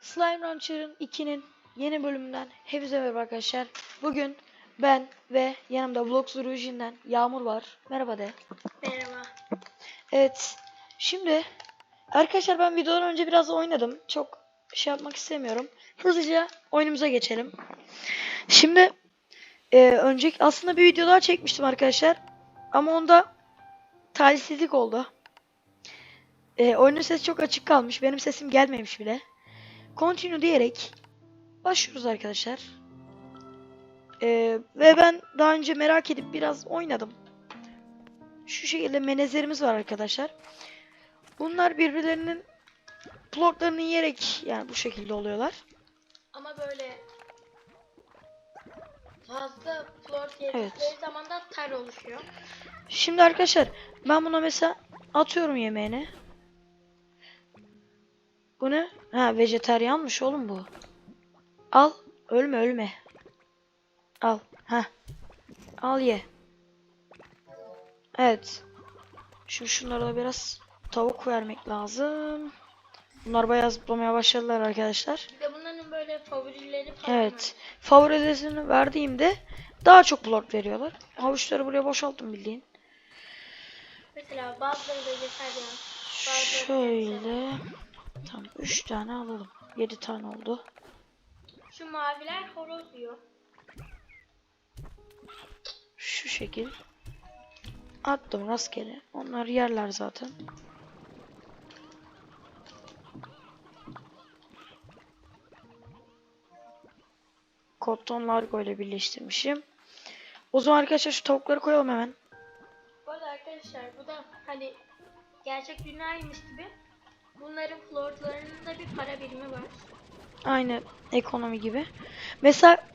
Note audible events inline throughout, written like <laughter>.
Slime Rancher'ın 2'nin yeni bölümünden hepinize merhaba arkadaşlar. Bugün ben ve yanımda Vlogs Rouge'inden Yağmur var. Merhaba de. Merhaba. Evet. Şimdi arkadaşlar ben videodan önce biraz oynadım. Çok şey yapmak istemiyorum. Hızlıca oyunumuza geçelim. Şimdi e, önceki aslında bir video daha çekmiştim arkadaşlar. Ama onda talihsizlik oldu. E, oyunun sesi çok açık kalmış. Benim sesim gelmemiş bile. Continue diyerek başlıyoruz arkadaşlar. E, ve ben daha önce merak edip biraz oynadım. Şu şekilde menezlerimiz var arkadaşlar. Bunlar birbirlerinin plotlarını yiyerek yani bu şekilde oluyorlar. Ama böyle fazla Evet. yedikleri zaman da ter oluşuyor. Şimdi arkadaşlar ben buna mesela atıyorum yemeğini. Bu ne? Ha vejeteryanmış oğlum bu. Al. Ölme ölme. Al. Ha. Al ye. Evet. Şimdi şunlara da biraz tavuk vermek lazım. Bunlar bayağı zıplamaya başladılar arkadaşlar. Bir de bunların böyle favorileri falan Evet. Favoritesini verdiğimde daha çok plot veriyorlar. Havuçları buraya boşalttım bildiğin. Mesela bazıları vejetaryen. Şöyle. Tamam 3 tane alalım. 7 tane oldu. Şu maviler horoz yiyor. Şu şekil. Attım rastgele. Onlar yerler zaten. Cotton Largo ile birleştirmişim. O zaman arkadaşlar şu tavukları koyalım hemen. Bu arada arkadaşlar bu da hani gerçek dünyaymış gibi bunların flörtlarının da bir para birimi var. Aynı ekonomi gibi. Mesela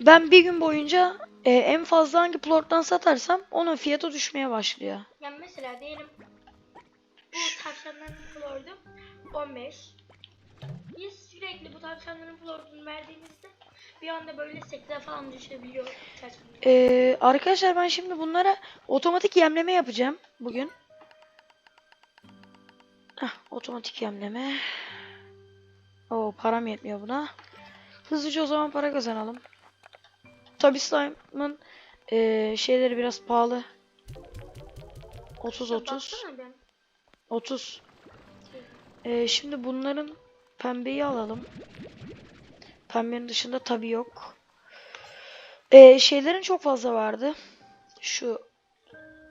ben bir gün boyunca e, en fazla hangi plottan satarsam onun fiyatı düşmeye başlıyor. Yani mesela diyelim bu tavşanların flordu 15. Biz sürekli bu tavşanların flordunu verdiğimizde bir anda böyle 8'e falan düşebiliyor. Ee, arkadaşlar ben şimdi bunlara otomatik yemleme yapacağım bugün. Hah, otomatik yemleme. Oo param yetmiyor buna. Hızlıca o zaman para kazanalım. Tabi slime'ın ee, şeyleri biraz pahalı. 30 Ya 30 baksana ben. 30. Ee, şimdi bunların pembeyi alalım. Pembenin dışında tabi yok. Ee, şeylerin çok fazla vardı. Şu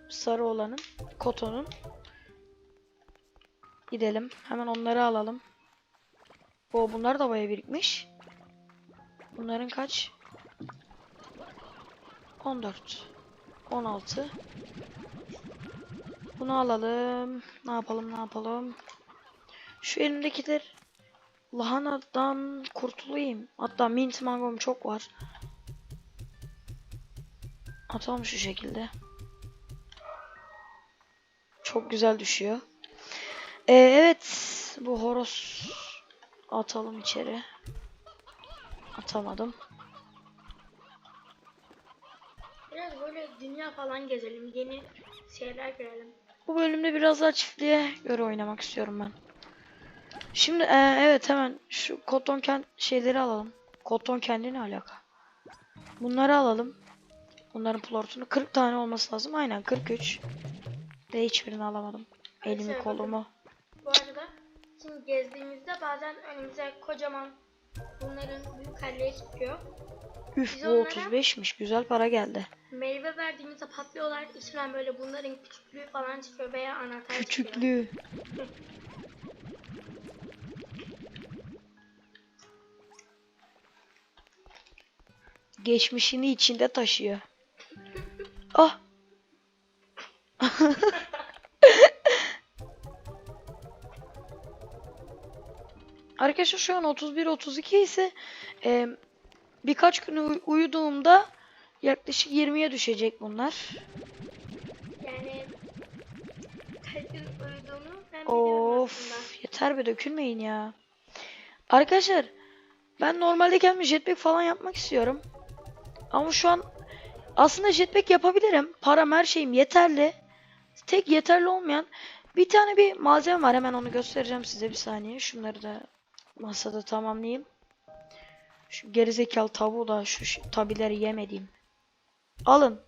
sarı olanın, kotonun. Gidelim. Hemen onları alalım. O bunlar da baya birikmiş. Bunların kaç? 14. 16. Bunu alalım. Ne yapalım ne yapalım. Şu elimdekiler lahanadan kurtulayım. Hatta mint mangom çok var. Atalım şu şekilde. Çok güzel düşüyor. Ee, evet. Bu horoz atalım içeri. Atamadım. Biraz böyle dünya falan gezelim. Yeni şeyler görelim. Bu bölümde biraz daha çiftliğe göre oynamak istiyorum ben. Şimdi e, evet hemen şu koton kent şeyleri alalım. Koton kendi ne alaka? Bunları alalım. Bunların plortunu 40 tane olması lazım. Aynen 43. De hiçbirini alamadım. Elimi Şöyle kolumu. Şimdi gezdiğimizde bazen önümüze kocaman bunların büyük halleri çıkıyor. Üf Biz bu onlara- 35'miş. Güzel para geldi. Meyve verdiğimizde patlıyorlar. İçinden böyle bunların küçüklüğü falan çıkıyor veya anahtar çıkıyor. Küçüklüğü. <laughs> Geçmişini içinde taşıyor. <laughs> Ah. <laughs> Arkadaşlar şu an 31-32 ise e, birkaç gün uy- uyuduğumda yaklaşık 20'ye düşecek bunlar. Yani kaç gün uyuduğunu ben biliyorum aslında. Of yeter be dökülmeyin ya. Arkadaşlar ben normalde kendime jetpack falan yapmak istiyorum. Ama şu an aslında jetpack yapabilirim. Param her şeyim yeterli. Tek yeterli olmayan bir tane bir malzeme var. Hemen onu göstereceğim size bir saniye. Şunları da masada tamamlayayım. Şu gerizekalı tavuğu da şu tabileri yemediğim. Alın.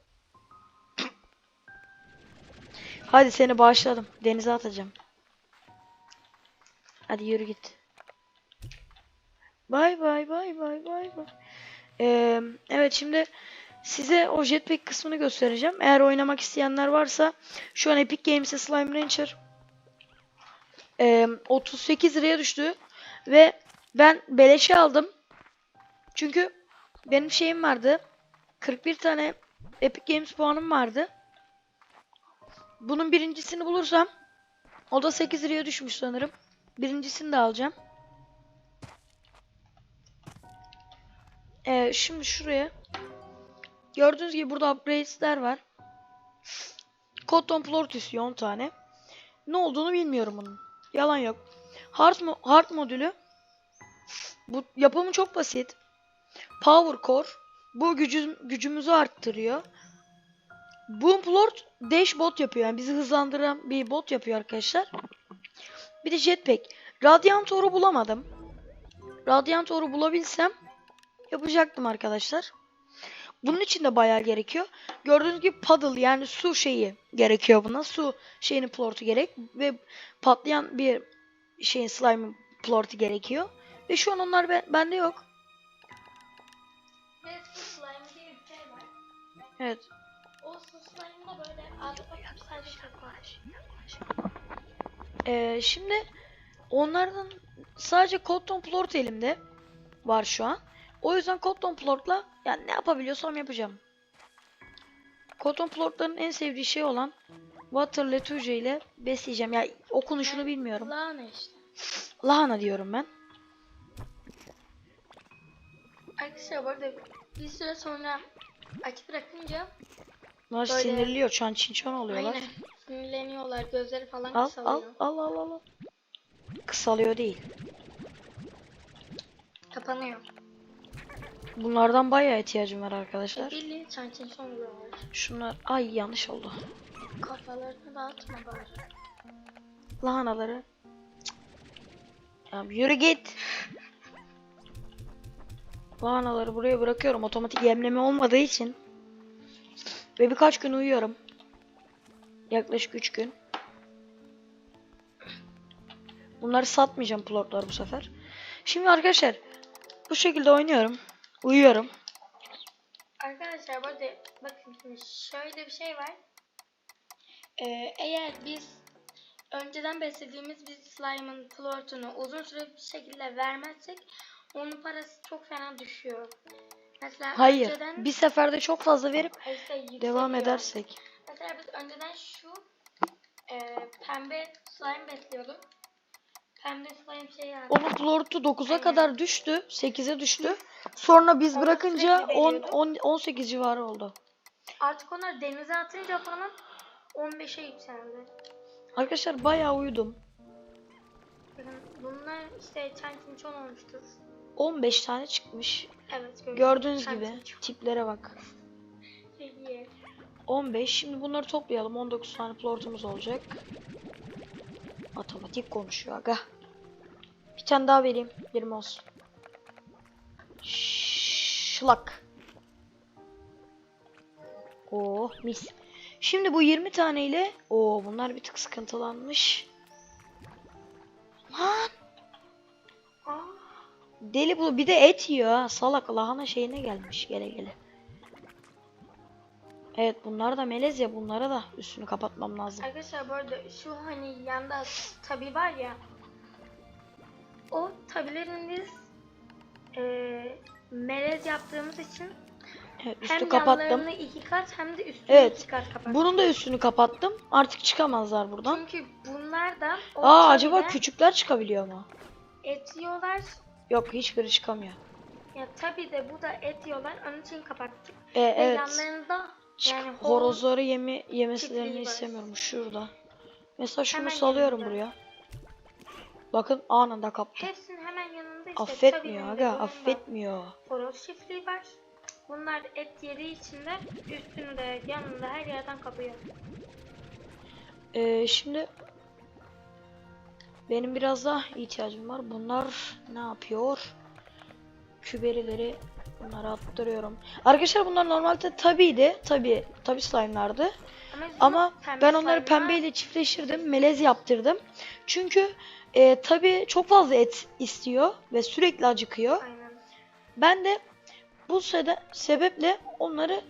<clears throat> Hadi seni bağışladım. Denize atacağım. Hadi yürü git. Bay bay bay bay bay bay. Ee, evet şimdi size o jetpack kısmını göstereceğim. Eğer oynamak isteyenler varsa şu an Epic Games'e Slime Rancher ee, 38 liraya düştü ve ben beleşe aldım. Çünkü benim şeyim vardı. 41 tane Epic Games puanım vardı. Bunun birincisini bulursam o da 8 liraya düşmüş sanırım. Birincisini de alacağım. Ee, şimdi şuraya gördüğünüz gibi burada upgrades'ler var. Cotton Plortus 10 tane. Ne olduğunu bilmiyorum bunun. Yalan yok. Hard, mo- hard modülü bu yapımı çok basit. Power Core bu gücü, gücümüzü arttırıyor. Boomplord dash bot yapıyor. Yani bizi hızlandıran bir bot yapıyor arkadaşlar. Bir de jetpack. Radiant Ore'u bulamadım. Radiant Ore'u bulabilsem yapacaktım arkadaşlar. Bunun için de bayağı gerekiyor. Gördüğünüz gibi paddle yani su şeyi gerekiyor buna. Su şeyinin plortu gerek ve patlayan bir şeyin slime plortu gerekiyor. Ve şu an onlar be- bende yok. Ve su slime diye bir şey var. Evet. O böyle. Ee, şimdi onlardan sadece cotton plort elimde var şu an. O yüzden cotton plortla yani ne yapabiliyorsam yapacağım. Cotton plortların en sevdiği şey olan water letuje ile besleyeceğim. Yani okunuşunu bilmiyorum. Lahana işte. Lahana diyorum ben. Arkadaşlar bu arada bir süre sonra açık bırakınca Bunlar Böyle- sinirliyor. Çan çinçon oluyorlar. aynen sinirleniyorlar. Gözleri falan Al al kısalıyor. al al al. al. Kısalıyor değil. Kapanıyor. Bunlardan bayağı ihtiyacım var arkadaşlar. Bildiğin çançın son vuruyorlar. Şunlar ay yanlış oldu. Kafalarını dağıtma bari. Lahanaları. Cık. Ya yürü git. Lahanaları buraya bırakıyorum. Otomatik yemleme olmadığı için. Ve birkaç gün uyuyorum. Yaklaşık 3 gün. Bunları satmayacağım plotlar bu sefer. Şimdi arkadaşlar bu şekilde oynuyorum. Uyuyorum. Arkadaşlar bu arada bakın şimdi şöyle bir şey var. Ee, eğer biz önceden beslediğimiz bir slime'ın plortunu uzun süre bir şekilde vermezsek onun parası çok fena düşüyor. Mesela Hayır. önceden Bir seferde çok fazla verip işte devam edersek. Mesela biz önceden şu e, pembe slime besliyorduk. Pembe slime şey aldık. Onun plortu 9'a Aynen. kadar düştü. 8'e düştü. Sonra biz Onu bırakınca sürekli 10, veriyorduk. 10 18 civarı oldu. Artık onlar denize atınca falan 15'e yükseldi. Arkadaşlar bayağı uyudum. Bakın bunlar işte çantinçon olmuştur. 15 tane çıkmış. Evet. Gördüğünüz gibi Çantinçon. tiplere bak. <laughs> İyi. 15. Şimdi bunları toplayalım. 19 tane plortumuz olacak. Matematik konuşuyor aga. Bir tane daha vereyim. 20 olsun. Şlak. Oh mis. Şimdi bu 20 tane ile o bunlar bir tık sıkıntılanmış. Lan deli bu bir de et yiyor ha. Salak lahana şeyine gelmiş gele gele. Evet bunlar da melez ya bunlara da üstünü kapatmam lazım. arkadaşlar bu arada şu hani yanda tabi var ya o tabilerin biz e, melez yaptığımız için Evet üstü hem kapattım. yanlarını iki kat hem de üstünü Evet. iki kat kapattım. Bunun da üstünü kapattım. Artık çıkamazlar buradan. Çünkü bunlar da o Aa acaba küçükler çıkabiliyor mu? et yiyorlar. Yok hiçbiri çıkamıyor. Ya tabi de bu da et yiyorlar. Onun için kapattık. E, Ve evet. yanlarında Çık- yani horoz- horozları yemi var. istemiyorum şurada. Mesela şunu Hemen salıyorum yanında. buraya. Bakın anında kaptı. hepsinin hemen yanında işte Affetmiyor tabii aga, affetmiyor. Horoz çiftliği var. Bunlar et yediği için de üstünü de yanında her yerden kapıyor. Ee, şimdi Benim biraz daha ihtiyacım var. Bunlar ne yapıyor? Küberileri bunları attırıyorum. Arkadaşlar bunlar normalde tabiydi. Tabi tabi slime'lardı. Ama, Ama ben onları pembeyle çiftleştirdim. Melez yaptırdım. Çünkü e, tabi çok fazla et istiyor ve sürekli acıkıyor. Aynen. Ben de bu sebe- sebeple onları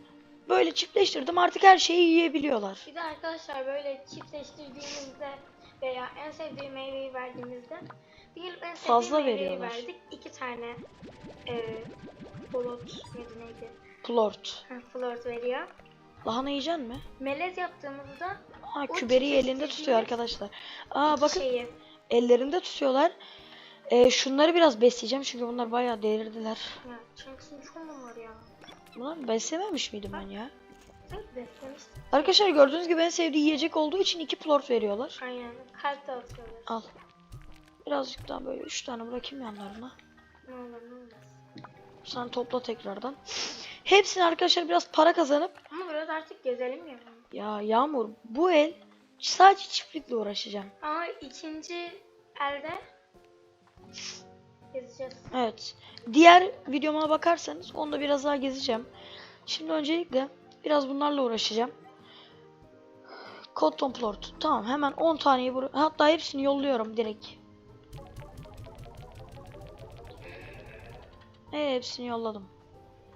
böyle çiftleştirdim. Artık her şeyi yiyebiliyorlar. Bir de arkadaşlar böyle çiftleştirdiğimizde veya en sevdiğim meyveyi verdiğimizde diyelim en sevdiğim Fazla meyveyi veriyorlar. verdik. iki tane e, bolot neydi neydi? Plort. Ha, flört veriyor. Lahana yiyecek mi? Melez yaptığımızda Ha O küberiyi elinde tutuyor arkadaşlar. Aa bakın şeyi ellerinde tutuyorlar. Ee, şunları biraz besleyeceğim çünkü bunlar bayağı delirdiler. ya Chunks'ın çok mu var ya? Bunlar beslememiş miydim ben ya? Sanki beslemiştik. Arkadaşlar gördüğünüz gibi en sevdiği yiyecek olduğu için iki plort veriyorlar. Aynen. Kalp de atıyorlar. Al. Birazcık daha böyle üç tane bırakayım yanlarına. Ne olur ne olmaz. Sen topla tekrardan. Hepsini arkadaşlar biraz para kazanıp Ama biraz artık gezelim ya. ya Yağmur bu el sadece çiftlikle uğraşacağım. Ama ikinci elde gezeceğiz. Evet. Diğer videoma bakarsanız onda biraz daha gezeceğim. Şimdi öncelikle biraz bunlarla uğraşacağım. Cotton plort. Tamam hemen 10 taneyi bur hatta hepsini yolluyorum direkt. Evet, hepsini yolladım.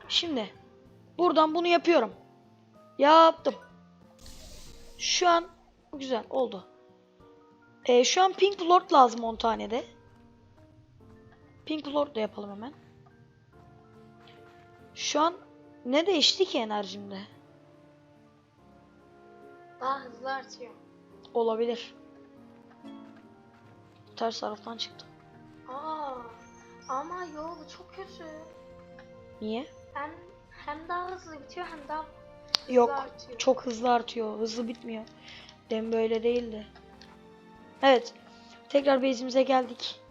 Şimdi buradan bunu yapıyorum. Yaptım. Şu an güzel oldu. Ee, şu an pink plort lazım 10 tane de. Pink Lord da yapalım hemen. Şu an ne değişti ki enerjimde? Daha hızlı artıyor. Olabilir. Ters taraftan çıktım. Aa, ama yo bu çok kötü. Niye? Hem hem daha hızlı bitiyor hem daha hızlı Yok. artıyor. Çok hızlı artıyor. Hızlı bitmiyor. Dem böyle değildi. Evet. Tekrar base'imize geldik.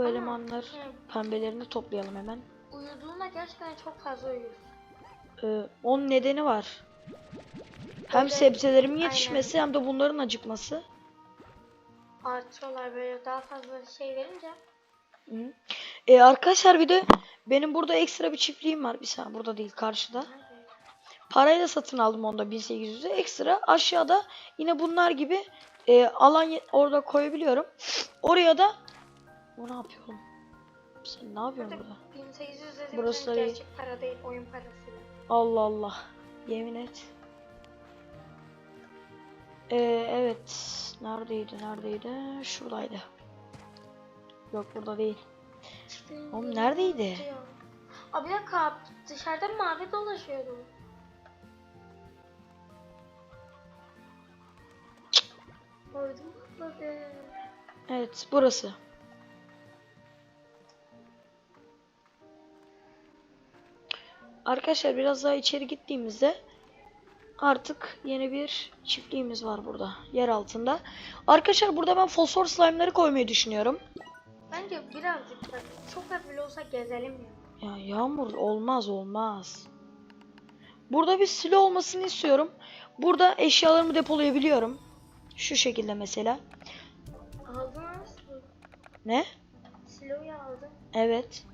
Bu elemanlar hı, pembelerini toplayalım hemen. Uyuduğunda gerçekten çok fazla uyuyor. Ee, onun nedeni var. Hem Öyle- sebzelerimin yetişmesi hem de bunların acıkması. Artıyorlar böyle daha fazla şey verince. Hı. Ee, arkadaşlar bir de benim burada ekstra bir çiftliğim var. Bir saniye burada değil karşıda. Parayla satın aldım onda 1800'e. Ekstra aşağıda yine bunlar gibi e, alan orada koyabiliyorum. Oraya da o ne yapıyorum? Sen ne yapıyorsun Burada burada? 1800 dediğimiz Burası gerçek para değil oyun parası. Allah Allah. Yemin et. Ee, evet. Neredeydi? Neredeydi? Şuradaydı. Yok burada değil. Oğlum neredeydi? Aa bir dakika dışarıda mavi dolaşıyordu. Gördüm patladı. Evet burası. Arkadaşlar biraz daha içeri gittiğimizde artık yeni bir çiftliğimiz var burada yer altında. Arkadaşlar burada ben fosfor slime'ları koymayı düşünüyorum. Bence birazcık bak çok bile olsa gezelim ya. Ya yağmur olmaz olmaz. Burada bir silo olmasını istiyorum. Burada eşyalarımı depolayabiliyorum. Şu şekilde mesela. Aldın mı? Ne? Siloyu aldın. Evet.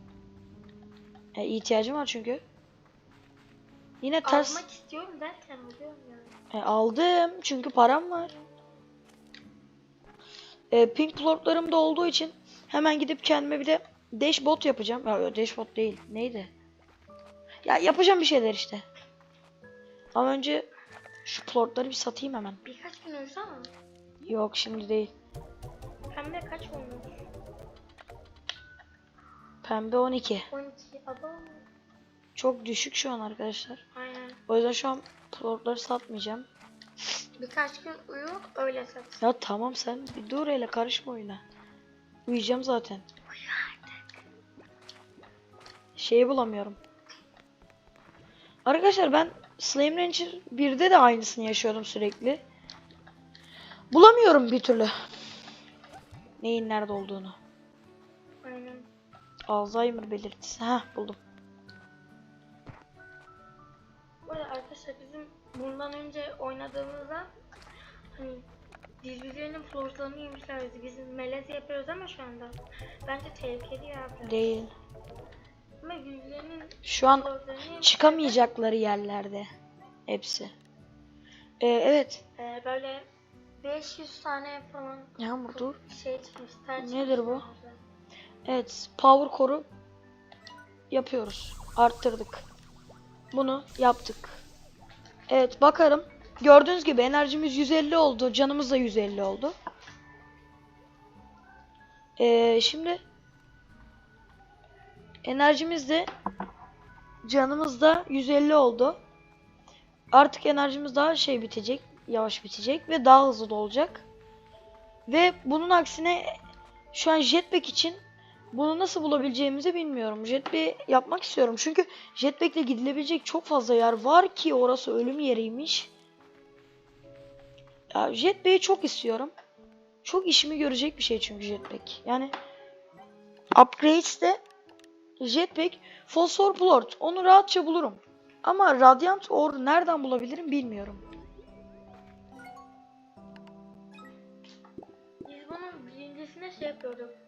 E, ihtiyacım var çünkü. Yine ters. Almak istiyorum derken alıyorum yani. E, aldım çünkü param var. E, pink plotlarım da olduğu için hemen gidip kendime bir de dashbot yapacağım. Ya dashbot değil. Neydi? Ya yapacağım bir şeyler işte. Ama önce şu plotları bir satayım hemen. Birkaç gün uyusana. Yok şimdi değil. Pembe kaç olmuş? Pembe 12. 12. Aba. Çok düşük şu an arkadaşlar. Aynen. O yüzden şu an plotları satmayacağım. Birkaç gün uyu öyle sat. Ya tamam sen bir dur hele karışma oyuna. Uyuyacağım zaten. Şeyi bulamıyorum. Arkadaşlar ben Slime Rancher 1'de de aynısını yaşıyordum sürekli. Bulamıyorum bir türlü. Neyin nerede olduğunu. Aynen. Alzheimer belirtisi. Heh buldum. Bu arada arkadaşlar bizim bundan önce oynadığımızda hani birilerinin floorlarını yemişlerdi. Biz melez yapıyoruz ama şu anda. Bence tehlikeli ya. biraz. Değil. Ama birilerinin Şu an çıkamayacakları yerlerde. Hepsi. Ee, evet. Ee, böyle 500 tane falan Yağmur dur. şey çıkmış. Nedir bu? Evet. Power Core'u yapıyoruz. Arttırdık. Bunu yaptık. Evet bakarım. Gördüğünüz gibi enerjimiz 150 oldu. Canımız da 150 oldu. Ee, şimdi enerjimiz de canımız da 150 oldu. Artık enerjimiz daha şey bitecek. Yavaş bitecek ve daha hızlı dolacak. Ve bunun aksine şu an jetpack için bunu nasıl bulabileceğimizi bilmiyorum. Jetpack yapmak istiyorum. Çünkü jetpack ile gidilebilecek çok fazla yer var ki orası ölüm yeriymiş. Ya jetpack'i çok istiyorum. Çok işimi görecek bir şey çünkü jetpack. Yani upgrades'te jetpack fosfor plort onu rahatça bulurum. Ama Radiant Ore nereden bulabilirim bilmiyorum. Biz bunun birincisinde şey yapıyorduk.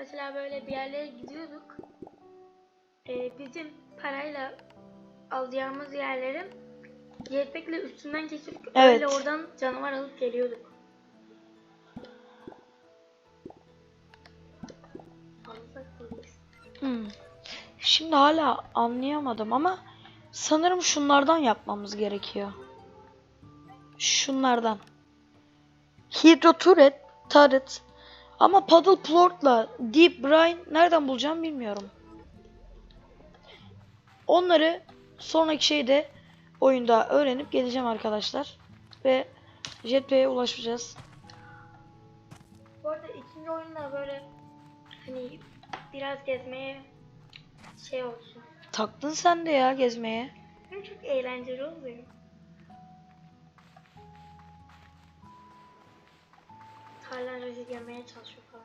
Mesela böyle bir yerlere gidiyorduk. Ee, bizim parayla alacağımız yerlerin jetpack'le üstünden geçip Evet. öyle oradan canavar alıp geliyorduk. Hmm. Şimdi hala anlayamadım ama sanırım şunlardan yapmamız gerekiyor. Şunlardan. Hydro turret, turret. Ama paddle plort'la deep brine nereden bulacağım bilmiyorum. Onları sonraki şeyde oyunda öğrenip geleceğim arkadaşlar. Ve jetpack'e ulaşacağız. Bu arada ikinci oyunda böyle hani biraz gezmeye şey olsun. Taktın sen de ya gezmeye. Çok eğlenceli oluyor. Hala gelmeye çalışıyor falan.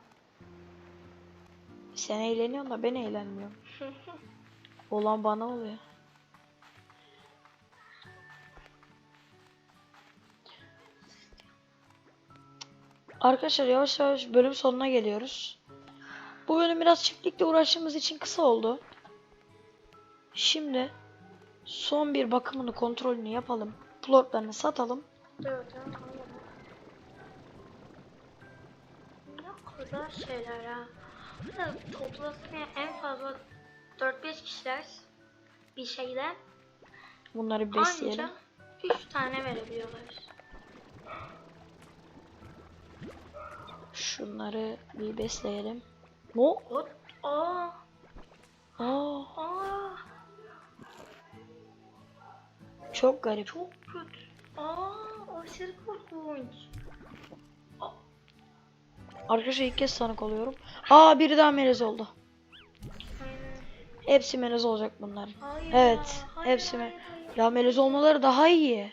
Sen eğleniyorsun da ben eğlenmiyorum. <laughs> Olan bana oluyor. Arkadaşlar yavaş yavaş bölüm sonuna geliyoruz. Bu bölüm biraz çiftlikle uğraştığımız için kısa oldu. Şimdi son bir bakımını kontrolünü yapalım. Plotlarını satalım. Evet, tamam, Ne kadar şeyler ha. Toplasın en fazla 4-5 kişiler bir şeyden Bunları besleyelim. anca 3 tane verebiliyorlar. Şunları bir besleyelim. O, O, aa, aa, aa, çok garip. çok kötü. Aa, aşırı korkunç. Arkadaşlar ilk kez tanık oluyorum. Aa biri daha melez oldu. Hepsi melez olacak bunlar. Hayır Evet, ya, hayır, hepsi hayır, hayır. Ya melez olmaları daha iyi.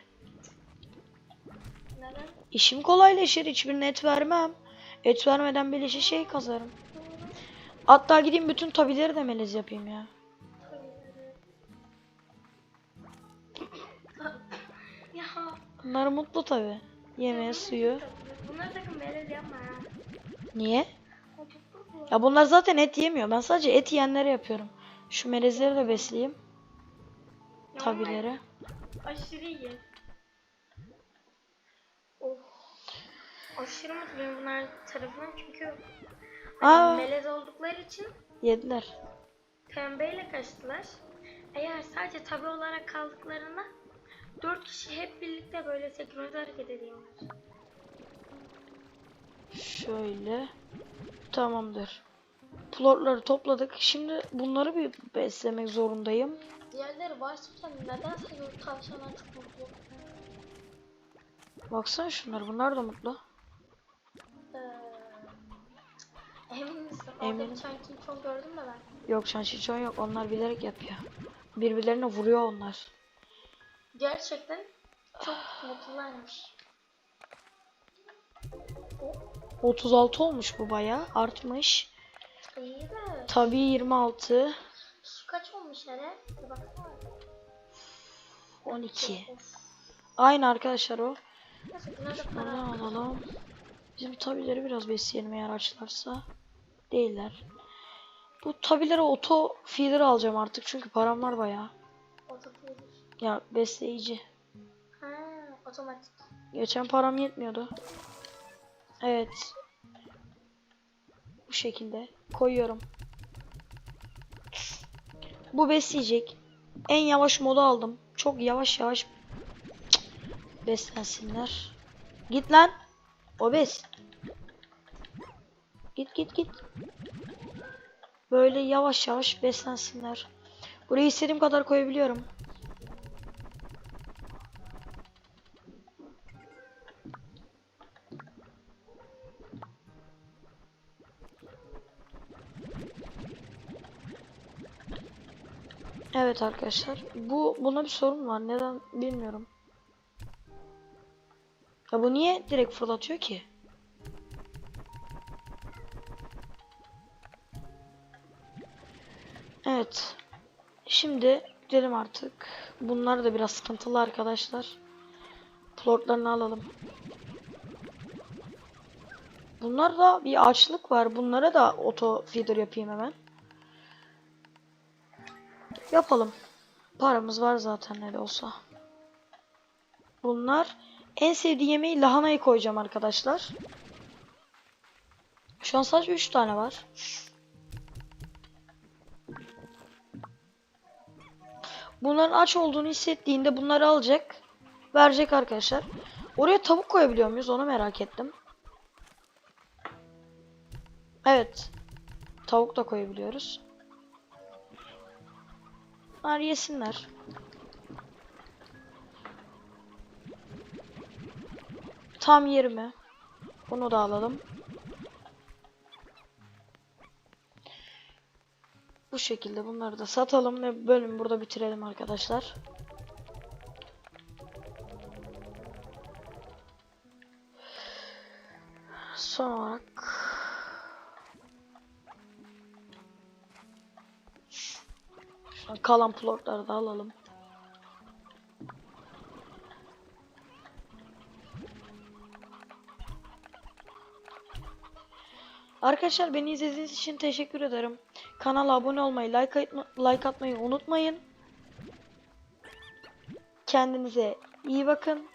Neden? İşim kolaylaşır. Hiçbirine et vermem. Et vermeden beleşe şey kazarım. Hatta gideyim bütün tabileri de melez yapayım ya. <laughs> Ya. Bunlar mutlu tabi. Yemeği, suyu. Bunlar sakın melez yapma ha. Niye? Ya bunlar zaten et yemiyor. Ben sadece et yiyenlere yapıyorum. Şu melezleri de besleyeyim. Ama Aşırı iyi. Of. Aşırı mutluyum bunlar tarafından çünkü hani melez oldukları için Yediler. pembeyle kaçtılar. Eğer sadece tabi olarak kaldıklarında dört kişi hep birlikte böyle senkronize hareket ediyorlar. Şöyle. Tamamdır. Plotları topladık. Şimdi bunları bir beslemek zorundayım. Diğerleri varsa neden sayıyor tavşanlar çok mutlu? Baksana şunlar. Bunlar da mutlu. Ee, emin misin? Tane kimson gördüm de ben. Yok şanşiçon yok. Onlar bilerek yapıyor. Birbirlerine vuruyor onlar. Gerçekten çok mutlularmış. O 36 olmuş bu baya. Artmış. iyi de Tabii 26. şu kaç olmuş hele? Bir baksana. 12. Of. Aynı arkadaşlar o. Neyse buna da para Bunu alalım. Bizim tabileri biraz besleyelim eğer açlarsa. Değiller. Bu tabilere oto feeder alacağım artık çünkü param var. Otofilir. Ya besleyici. Ha, otomatik. Geçen param yetmiyordu. Evet. Bu şekilde koyuyorum. Bu besleyecek. En yavaş modu aldım. Çok yavaş yavaş beslensinler. Git lan. Obez. Git git git. Böyle yavaş yavaş beslensinler. Burayı istediğim kadar koyabiliyorum. Evet arkadaşlar. Bu buna bir sorun var. Neden bilmiyorum. Ya bu niye direkt fırlatıyor ki? Evet. Şimdi gidelim artık. Bunlar da biraz sıkıntılı arkadaşlar. Plotlarını alalım. Bunlar da bir açlık var. Bunlara da auto feeder yapayım hemen. Yapalım. Paramız var zaten ne de olsa. Bunlar en sevdiği yemeği lahanayı koyacağım arkadaşlar. Şu an sadece 3 tane var. Bunların aç olduğunu hissettiğinde bunları alacak. Verecek arkadaşlar. Oraya tavuk koyabiliyor muyuz? Onu merak ettim. Evet. Tavuk da koyabiliyoruz. Bunlar yesinler. Tam 20. Bunu da alalım. Bu şekilde bunları da satalım ve bölümü burada bitirelim arkadaşlar. Son olarak kalan plotları da alalım. Arkadaşlar beni izlediğiniz için teşekkür ederim. Kanala abone olmayı, like, atma- like atmayı unutmayın. Kendinize iyi bakın.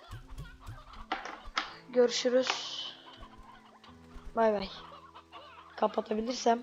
Görüşürüz. Bay bay. Kapatabilirsem.